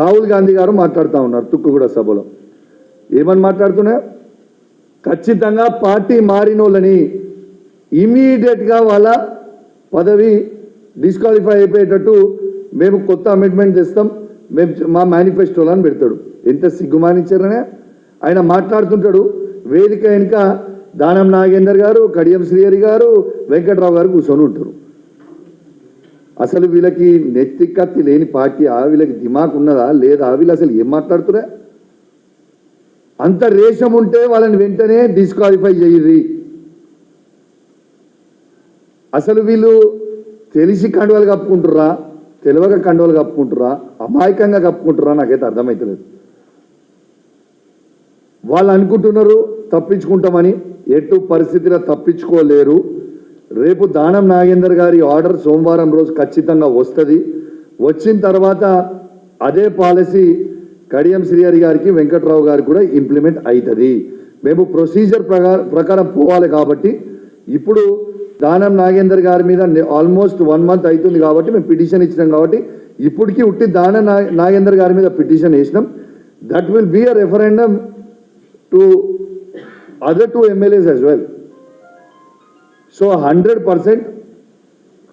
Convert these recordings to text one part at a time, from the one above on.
రాహుల్ గాంధీ గారు మాట్లాడుతూ ఉన్నారు తుక్కుగూడ సభలో. ఏమని మాట్లాడుతున్నారు ఖచ్చితంగా పార్టీ మారిన వాళ్ళని ఇమీడియట్గా వాళ్ళ పదవి డిస్క్వాలిఫై అయిపోయేటట్టు మేము కొత్త అమెండ్మెంట్ తెస్తాం మేము మా మేనిఫెస్టోలో అని పెడతాడు. ఎంత సిగ్గుమానించారనే? ఆయన మాట్లాడుతుంటాడు వేదిక వెనుక దానం నాగేందర్ గారు కడియం శ్రీహరి గారు వెంకట్రావు గారు కూర్చొని ఉంటారు. అసలు వీళ్ళకి నెత్తి కత్తి లేని పార్టీ ఆ వీళ్ళకి దిమాక్ ఉన్నదా? లేదా వీళ్ళు అసలు ఏం మాట్లాడుతురా అంత రేషం ఉంటే వాళ్ళని వెంటనే డిస్క్వాలిఫై చేయర్రి. అసలు వీళ్ళు తెలిసి కండువాలు కప్పుకుంటుర్రా? తెలియక కండువాలు కప్పుకుంటుర్రా? అమాయకంగా కప్పుకుంటుర్రా? నాకైతే అర్థమవుతలేదు వాళ్ళు అనుకుంటున్నారు తప్పించుకుంటామని. ఎటు పరిస్థితిలో తప్పించుకోలేరు. రేపు దానం నాగేందర్ గారి ఆర్డర్ సోమవారం రోజు ఖచ్చితంగా వస్తుంది. వచ్చిన తర్వాత అదే పాలసీ కడియం శ్రీహరి గారికి వెంకట్రావు గారికి కూడా ఇంప్లిమెంట్ అవుతుంది మేము ప్రొసీజర్ ప్రకారం ప్రకారం పోవాలి కాబట్టి ఇప్పుడు దానం నాగేందర్ గారి మీద ఆల్మోస్ట్ వన్ మంత్ అవుతుంది కాబట్టి మేము పిటిషన్ ఇచ్చినాం కాబట్టి ఇప్పటికీ ఉట్టి దాన నా- నాగేందర్ గారి మీద పిటిషన్ వేసినాం. That will be a referendum to other two MLAs as well so hundred percent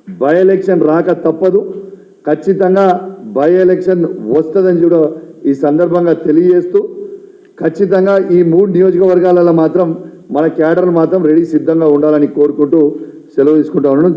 by election రాక తప్పదు. ఖచ్చితంగా బై ఎలక్షన్ వస్తుందని కూడా ఈ సందర్భంగా తెలియజేస్తూ ఖచ్చితంగా ఈ మూడు నియోజకవర్గాలలో మాత్రం మన క్యాడర్ మాత్రం రెడీ సిద్ధంగా ఉండాలని కోరుకుంటూ సెలవు తీసుకుంటా ఉన్నాను.